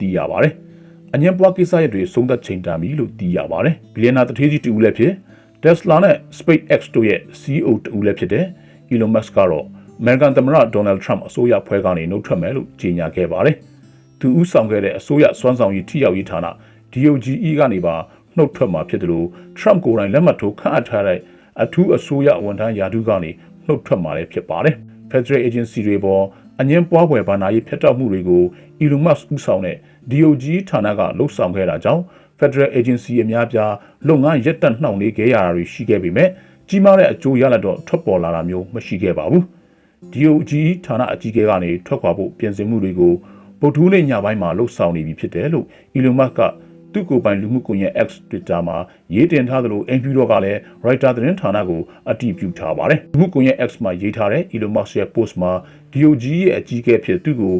သိရပါတယ်။အငြင်းပွားကိစ္စရပ်တွေဆုံးသက်ချိန်တန်ပြီလို့သိရပါတယ်။ဘီလီယံနာတထေးကြီးတူဦးလည်းဖြစ် Tesla နဲ့ SpaceX တို့ရဲ့ CEO တူဦးလည်းဖြစ်တဲ့ Elon Musk ကတော့ American သမ္မတ Donald Trump အစိုးရအဖွဲ့ကနေနှုတ်ထွက်မယ်လို့ကြေညာခဲ့ပါတယ်။သူဦးဆောင်ခဲ့တဲ့အစိုးရစွမ်းဆောင်ရည်ထိရောက်ရေးဌာန DOGE ကနေပါနှုတ်ထွက်မှာဖြစ်တယ်လို့ Trump ကိုယ်တိုင်လက်မှတ်ထိုးခန့်အပ်ထားတဲ့အထူးအစိုးရဝန်ထမ်းရာထူးကနေနှုတ်ထွက်မှာလည်းဖြစ်ပါတယ်။ Federal Agency တွေပေါ် အငင်းပွားပွဲဘာနာရေးဖျက်တောက်မှုတွေကို Elon Musk ဦးဆောင်တဲ့ DOGE ဌာနကလှုပ်ဆောင်ခဲ့တာကြောင့် Federal Agency အများပြားလုပ်ငန်းရပ်တန့်နှောင့်နှေးခဲ့ရတာတွေရှိခဲ့ပေမဲ့ကြီးမားတဲ့အကျိုးရလဒ်တော့ထွက်ပေါ်လာတာမျိုးမရှိခဲ့ပါဘူး။ DOGE ဌာနအကြီးအကဲကနေထွက်ခွာဖို့ပြင်ဆင်မှုတွေကိုဗုဒ္ဓဟူးနေ့ညပိုင်းမှာလှုပ်ဆောင်နေပြီဖြစ်တယ်လို့ Elon Musk က သူ့ကိုယ်ပိုင်လူမှုကွန်ရက် X Twitter မှာရေးတင်ထားသလိုအင်ဖြူတော်ကလည်း Reuters သတင်းဌာနကိုအတည်ပြုထားပါတယ်။လူမှုကွန်ရက် X မှာရေးထားတဲ့ Elon Musk ရဲ့ post မှာ DOGE ရဲ့အကြီးအကဲဖြစ်သူ့ကို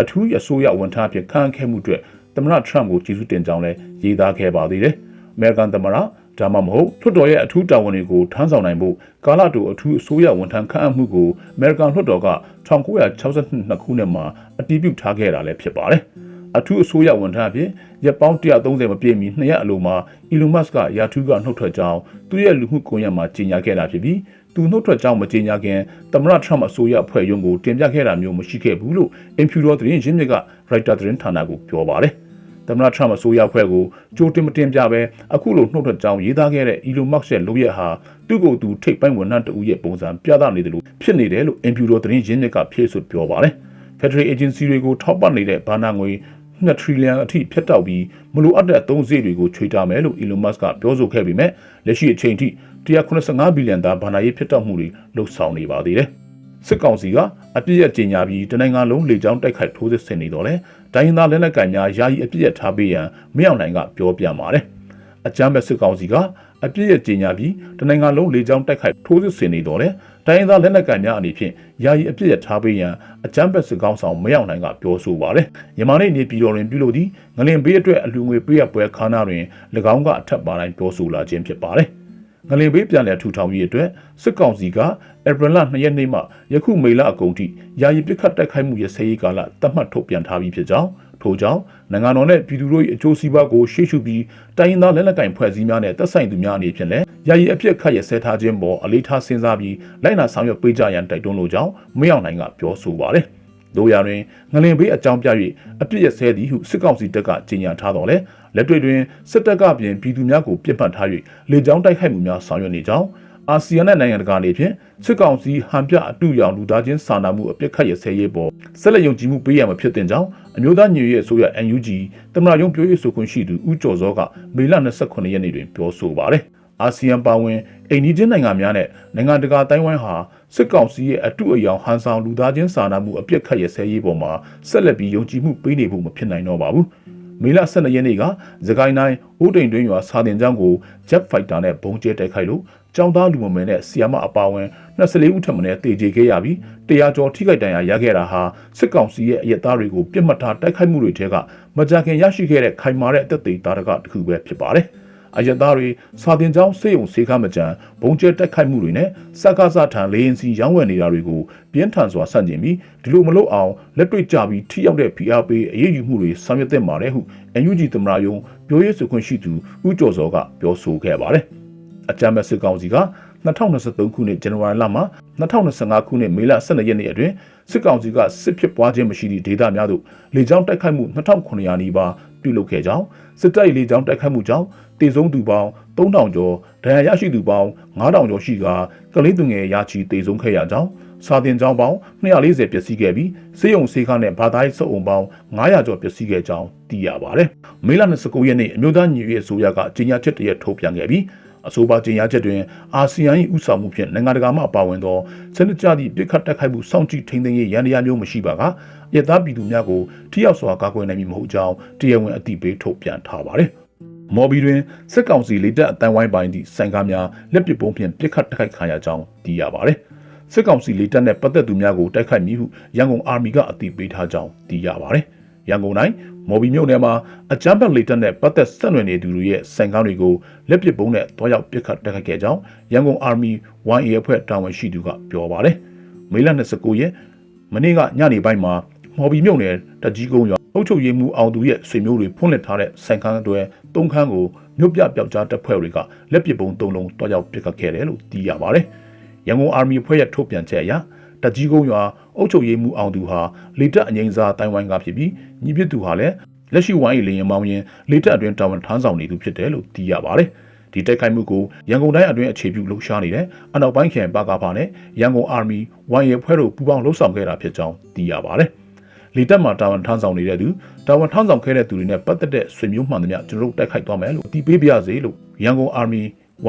အထူးအစိုးရဝန်ထမ်းအဖြစ်ခန့်အပ်ခဲ့မှုအတွက်သမ္မတ Trump ကိုကျေးဇူးတင်ကြောင်းလည်းရေးသားခဲ့ပါသေးတယ်။ American သမ္မတဒါမှမဟုတ်လွှတ်တော်ရဲ့အထူးတာဝန်တွေကိုထမ်းဆောင်နိုင်ဖို့ကာလတူအထူးအစိုးရဝန်ထမ်းခန့်အပ်မှုကို American လွှတ်တော်က1962ခုနှစ်မှာအတည်ပြုထားခဲ့တာလည်းဖြစ်ပါတယ်။ အထူးအစိုးရဝန်ထမ်းအဖြစ်ရက်ပေါင်း130မပြည့်မီနှစ်ရက်အလိုမှာ Elon Musk ကရာထူးကနှုတ်ထွက်ကြောင်းသူ့ရဲ့လူမှုကွန်ရက်မှာကြေညာခဲ့တာဖြစ်ပြီးသူနှုတ်ထွက်ကြောင်းမကြေညာခင်သမ္မတ Trump အစိုးရအဖွဲ့ရုံးကိုတင်ပြခဲ့တာမျိုးမရှိခဲ့ဘူးလို့အင်ဖြူတော်သတင်းရင်းမြစ်က Reuters သတင်းဌာနကိုပြောပါတယ်။သမ္မတ Trump အစိုးရအဖွဲ့ကိုကြိုတင်မတင်ပြဘဲအခုလိုနှုတ်ထွက်ကြောင်းရေးသားခဲ့တဲ့ Elon Musk ရဲ့လုပ်ရက်ဟာသူ့ကိုယ်သူထိပ်ပိုင်းဝန်ထမ်းတဦးရဲ့ပုံစံပြသနေတယ်လို့ဖြစ်နေတယ်လို့အင်ဖြူတော်သတင်းရင်းမြစ်ကဖြေဆိုပြောပါတယ်။ Federal Agency တွေကိုထောက်ပံ့နေတဲ့ဘာနာငွေ 2ထရီလီယံအထိဖြတ်တောက်ပြီးမလိုအပ်တဲ့အသုံးစရိတ်တွေကိုချွေတာမယ်လို့ Elon Musk ကပြောဆိုခဲ့ပေမဲ့လက်ရှိအချိန်ထိ185ဘီလီယံသားဘာနာရေးဖြတ်တောက်မှုတွေလှုပ်ဆောင်နေပါသေးတယ်။စစ်ကောင်စီကအပြစ်ရကြေညာပြီးတနိုင်ငံလုံးလေကြောင်းတိုက်ခိုက်ထိုးစစ်ဆင်နေတော့လဲတိုင်းရင်းသားလက်နက်ကိုင်များယာယီအပြစ်ရထားပေးရန်မရောက်နိုင်ကပြောပြပါတယ်။အကြမ်းဖက်စစ်ကောင်စီက အပြစ်ရကြေညာပြီးတနိုင်ငံလုံးလေကြောင်းတိုက်ခိုက်ထိုးစစ်ဆင်နေတော့လဲတိုင်းရင်းသားလက်နက်ကိုင်များအနေဖြင့်ယာယီအပြစ်ရထားပေးရန်အကြမ်းဖက်စစ်ကောင်ဆောင်မရောက်နိုင်ကပြောဆိုပါတယ်။မြန်မာနိုင်ငံနေပြည်တော်တွင်ပြုလုပ်သည့်ငလင်ဘေးအတွက်အလူငွေပေးရပွဲခမ်းနားတွင်၎င်းကအထက်ပါတိုင်းပြောဆိုလာခြင်းဖြစ်ပါတယ်။ငလင်ဘေးပြန်လည်ထူထောင်ရေးအတွက်စစ်ကောင်စီကဧပြီလ2ရက်နေ့မှယခုမေလအကုန်ထိယာယီပစ်ခတ်တိုက်ခိုက်မှုရစရေးကာလသတ်မှတ်ထုတ်ပြန်ထားပြီးဖြစ်ကြောင်း ထို့ကြောင့်နိုင်ငံတော်နဲ့ပြည်သူတို့၏အကျိုးစီးပွားကိုရှေ့ရှုပြီးတိုင်းရင်းသားလက်နက်ကိုင်ဖွဲ့စည်းများနဲ့သက်ဆိုင်သူများအနေဖြင့်လည်းယာယီအပြစ်ခတ်ရစဲထားခြင်းပေါ်အလေးထားစဉ်းစားပြီးလိုက်နာဆောင်ရွက်ပေးကြရန်တိုက်တွန်းလိုကြောင်းမရောက်နိုင်ကပြောဆိုပါတယ်။တို့ရတွင်ငလင်ဘေးအကြောင်းပြ၍အပြစ်ရစဲသည်ဟုစစ်ကောင်စီတပ်ကကြေညာထားတော်လဲလက်တွေ့တွင်စစ်တပ်ကပြင်ပြည်သူများကိုပြစ်မှတ်ထား၍လေကြောင်းတိုက်ခိုက်မှုများဆောင်ရွက်နေကြောင်း အာဆီယံနဲ့နိုင်ငံတကာအနေဖြင့်စစ်ကောင်စီဟန်ပြအတူရောင်လူသားချင်းစာနာမှုအပြစ်ခတ်ရဆဲရေးပေါ်ဆက်လက်ယုံကြည်မှုပေးရမှာဖြစ်တဲ့ကြောင်းအမျိုးသားညီညွတ်ရေးအစိုးရ NUG သမ္မတရုံးပြောရေးဆိုခွင့်ရှိသူဦးကျော်စောကမေလ29ရက်နေ့တွင်ပြောဆိုပါတယ်။အာဆီယံပါဝင်အိန္ဒိချင်းနိုင်ငံများနဲ့နိုင်ငံတကာတိုင်းဝိုင်းဟာစစ်ကောင်စီရဲ့အတူအယောင်ဟန်ဆောင်လူသားချင်းစာနာမှုအပြစ်ခတ်ရဆဲရေးပေါ်မှာဆက်လက်ပြီးယုံကြည်မှုပေးနေဖို့မဖြစ်နိုင်တော့ပါဘူး။မေလ12ရက်နေ့ကသခိုင်းတိုင်းဦးတိန်တွင်းရွာစာတင်ကျောင်းကို Jet Fighter နဲ့ဘုံကျဲတိုက်ခိုက်လို့ကျောင်းသားလူမမယ်နဲ့ဆီယာမအပါဝင်24ဦးထပ်မံတေကြေခဲ့ရပြီးတရားကျော်ထိခိုက်ဒဏ်ရာရခဲ့တာဟာစစ်ကောင်စီရဲ့အရက်သားတွေကိုပြစ်မှတ်ထားတိုက်ခိုက်မှုတွေထဲကမကြခင်ရရှိခဲ့တဲ့ခိုင်မာတဲ့အသက်သေတာရကတစ်ခုပဲဖြစ်ပါတယ်။အရက်သားတွေစာတင်ကျောင်းစေယုံစေခမကြံဘုံကျဲတိုက်ခိုက်မှုတွေနဲ့စက္ကစထံလေရင်စီရောင်းဝယ်နေတာတွေကိုပြင်းထန်စွာဆန့်ကျင်ပြီးဒီလိုမလုပ်အောင်လက်တွေ့ကြပြီးထိရောက်တဲ့ PRP အရေးယူမှုတွေဆောင်ရွက်သင့်ပါတယ်ဟု NUG သမ္မတယုံပြောရေးဆိုခွင့်ရှိသူဦးကျော်စောကပြောဆိုခဲ့ပါတယ်။ အကြမ်းဖက်စစ်ကောင်စီက2023ခုနှစ်ဇန်နဝါရီလမှ2025ခုနှစ်မေလ12ရက်နေ့အတွင်းစစ်ကောင်စီကစစ်ဖြစ်ပွားခြင်းမရှိသည့်ဒေသများသို့လေကြောင်းတိုက်ခိုက်မှု2900နီးပါးပြုလုပ်ခဲ့ကြောင်းစစ်တပ်လေကြောင်းတိုက်ခိုက်မှုကြောင့်တည်ဆုံးသူပေါင်း3000ကျော်ဒဏ်ရာရရှိသူပေါင်း9000ကျော်ရှိကာကလေးသူငယ်ရချီတည်ဆုံးခဲ့ရကြောင်းစာတင်ကျောင်းပေါင်း240ပျက်စီးခဲ့ပြီးစေယုံစေခါနဲ့ဘာသာရေးစုပ်အုံပေါင်း900ကျော်ပျက်စီးခဲ့ကြောင်းသိရပါတယ်။မေလ29ရက်နေ့အမျိုးသားညီညွတ်ရေးအစိုးရကကြေညာချက်တရက်ထုတ်ပြန်ခဲ့ပြီး အဆိုပါကြေညာချက်တွင်အာဆီယံ၏ဥဆောင်မှုဖြင့်နိုင်ငံတကာမှပါဝင်သောစနစ်ကျသည့်ပြစ်ခတ်တိုက်ခိုက်မှုစောင့်ကြည့်ထိန်းသိမ်းရေးရန်တရားမျိုးမရှိပါကရသားပြည်သူများကိုထိရောက်စွာကာကွယ်နိုင်မည်မဟုတ်ကြောင်းတရားဝင်အသိပေးထုတ်ပြန်ထားပါတယ်။မော်ဘီတွင်စစ်ကောင်စီလေတပ်အတန်းဝိုင်းပိုင်းသည့်ဆိုင်ကားများလက်ပစ်ပုံးဖြင့်ပစ်ခတ်တိုက်ခိုက်ခံရကြောင်းသိရပါတယ်။စစ်ကောင်စီလေတပ်နှင့်ပတ်သက်သူများကိုတိုက်ခိုက်မည်ဟုရန်ကုန်အာမီကအသိပေးထားကြောင်းသိရပါတယ်။ ရန်ကုန်တိုင်းမော်ဘီမြို့နယ်မှာအကြမ်းဖက်လေတပ်နဲ့ပတ်သက်ဆက်နွယ်နေသူတွေရဲ့ဆိုင်ကားတွေကိုလက်ပစ်ပုံးနဲ့တွားရောက်ပစ်ခတ်တိုက်ခိုက်ခဲ့ကြောင်းရန်ကုန်အာမီ 1A အဖွဲ့တာဝန်ရှိသူကပြောပါတယ်။မေလ29ရက်မနေ့ကညနေပိုင်းမှာမော်ဘီမြို့နယ်တကြီးကုန်းရွာအုပ်ချုပ်ရေးမှူးအောင်သူရဲ့ဆွေမျိုးတွေဖွင့်လှစ်ထားတဲ့ဆိုင်ကားတွေသုံးခန်းကိုမြို့ပြပျောက်ကြားတပ်ဖွဲ့တွေကလက်ပစ်ပုံးသုံးလုံးတွားရောက်ပစ်ခတ်ခဲ့တယ်လို့သိရပါတယ်။ရန်ကုန်အာမီအဖွဲ့ရဲ့ထုတ်ပြန်ချက်အရ တကြီးကုန်းရွာအုပ်ချုပ်ရေးမှူးအောင်သူဟာလေတပ်အငိမ့်စားတိုင်ဝမ်ကဖြစ်ပြီးညီပြစ်သူဟာလည်းလက်ရှိဝိုင်းလေရင်မောင်းရင်လေတပ်အတွင်းတာဝန်ထမ်းဆောင်နေသူဖြစ်တယ်လို့သိရပါတယ်။ဒီတိုက်ခိုက်မှုကိုရန်ကုန်တိုင်းအတွင်းအခြေပြုလှုပ်ရှားနေတဲ့အနောက်ပိုင်းခရိုင်ပါကာပါနဲ့ရန်ကုန်အာမီဝိုင်းရဲဖွဲ့တို့ပူးပေါင်းလှုပ်ဆောင်ခဲ့တာဖြစ်ကြောင်းသိရပါတယ်။လေတပ်မှာတာဝန်ထမ်းဆောင်နေတဲ့သူတာဝန်ထမ်းဆောင်ခဲ့တဲ့သူတွေနဲ့ပတ်သက်တဲ့ဆွေမျိုးမှန်သမျှကျွန်တော်တို့တိုက်ခိုက်သွားမယ်လို့အတီးပေးပြရစေလို့ရန်ကုန်အာမီ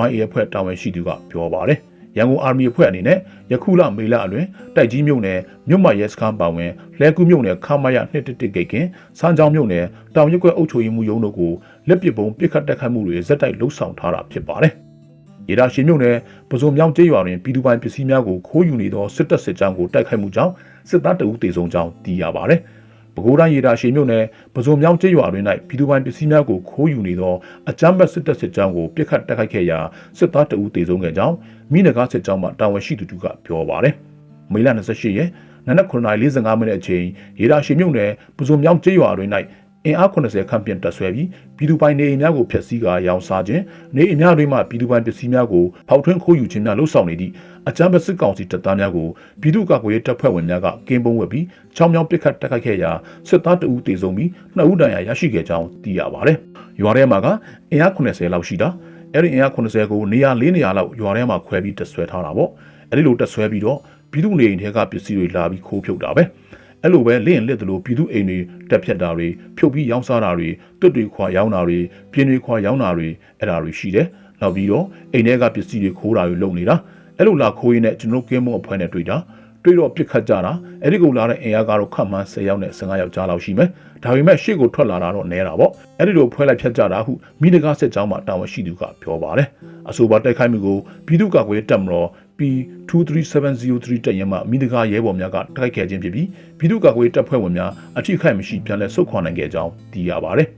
YA အဖွဲ့တာဝန်ရှိသူကပြောပါတယ်။ ရန်ကုန်အာမီအဖွဲ့အနေနဲ့ယခုလမေလအတွင်းတိုက်ကြီးမြို့နယ်မြို့မရဲစခန်းပါဝင်လဲကူးမြို့နယ်ခမရ211ဂိတ်ကင်စမ်းချောင်းမြို့နယ်တောင်ရွက်ကွက်အုပ်ချုပ်ရေးမှူးရုံးတို့ကိုလက်ပစ်ပုံးပစ်ခတ်တက်ခတ်မှုတွေဇက်တိုက်လှုပ်ဆောင်ထားတာဖြစ်ပါတယ်။ရေဒါရှင်မြို့နယ်ပဇုံမြောင်းကျေးရွာတွင်ပြည်သူပိုင်ပစ္စည်းများကိုခိုးယူနေသောစစ်တပ်စစ်ကြောင်းကိုတိုက်ခိုက်မှုကြောင့်စစ်သားတအုပ်တေဆုံးကြောင်းသိရပါတယ်။ ပဲခူးတိုင်းရေဒါရှည်မြို့နယ်ပဇုံမြောင်းကျေးရွာတွင်၌ပြည်သူပိုင်ပစ္စည်းများကိုခိုးယူနေသောအကြမ်းဖက်စစ်တပ်စစ်ကြောင်းကိုပြစ်ခတ်တိုက်ခိုက်ခဲ့ရာစစ်သားတအုပ်တေဆုံးခဲ့ကြောင်းမိနဂါစစ်ကြောင်းမှတာဝန်ရှိသူတို့ကပြောပါတယ်။မေလ28ရက်နနက်9:45မိနစ်အချိန်ရေဒါရှည်မြို့နယ်ပဇုံမြောင်းကျေးရွာတွင်၌ အင်အား80ခန့်ပြင်တက်ဆွဲပြီးပြည်သူပိုင်နေအိမ်များကိုဖျက်ဆီးကာရောင်းစားခြင်းနေအိမ်များတွင်မှပြည်သူပိုင်ပစ္စည်းများကိုဖောက်ထွင်းခိုးယူခြင်းများလှုပ်ဆောင်နေသည့်အကြမ်းဖက်စစ်ကောင်စီတပ်သားများကိုပြည်သူ့ကာကွယ်ရေးတပ်ဖွဲ့ဝင်များကကင်းပုံးဝက်ပြီးချောင်းမြောင်းပစ်ခတ်တိုက်ခိုက်ခဲ့ရာစစ်သားတအူးတေဆုံးပြီးနှစ်ဦးဒဏ်ရာရရှိခဲ့ကြောင်းသိရပါတယ်။ရွာထဲမှာကအင်အား80လောက်ရှိတာအဲ့ဒီအင်အား80ကိုနေရာ၄နေရာလောက်ရွာထဲမှာခွဲပြီးတက်ဆွဲထားတာပေါ့။အဲ့ဒီလိုတက်ဆွဲပြီးတော့ပြည်သူနေအိမ်ထဲကပစ္စည်းတွေလာပြီးခိုးဖြုတ်တာပဲ။ အဲ့လိုပဲလင့်ရင်လက်တလို့ပြည်သူအိမ်တွေတက်ဖြတ်တာတွေဖြုတ်ပြီးရောင်းစားတာတွေတွတ်တွေခွာရောင်းတာတွေပြင်းတွေခွာရောင်းတာတွေအဲ့ဒါတွေရှိတယ်နောက်ပြီးတော့အိမ်ထဲကပစ္စည်းတွေခိုးတာတွေလုပ်နေတာအဲ့လိုလာခိုးရင်းနဲ့ကျွန်တော်ကင်းမောအဖွဲ့နဲ့တွေ့တာတွေ့တော့ပြစ်ခတ်ကြတာအဲ့ဒီကိုလာတဲ့အင်အားကတော့ခတ်မှန်း10ယောက်နဲ့15ယောက်ကြားလောက်ရှိမယ်ဒါပေမဲ့ရှေ့ကိုထွက်လာတာတော့နဲတာပေါ့အဲ့ဒီလိုဖွဲလိုက်ဖြတ်ကြတာဟုမိနဂါစစ်ကြောင်းမှာတာဝန်ရှိသူကပြောပါတယ်အဆိုပါတိုက်ခိုက်မှုကိုပြည်သူ့ကာကွယ်တပ်မတော် P23703 တပ်ရင်းမှမိဒကာရဲဘော်များကတိုက်ခိုက်ခဲ့ခြင်းဖြစ်ပြီးပြည်သူ့ကာကွယ်တပ်ဖွဲ့ဝင်များအထိခိုက်မရှိပြန်လည်ဆုတ်ခွာနိုင်ခဲ့ကြောင်းသိရပါတယ်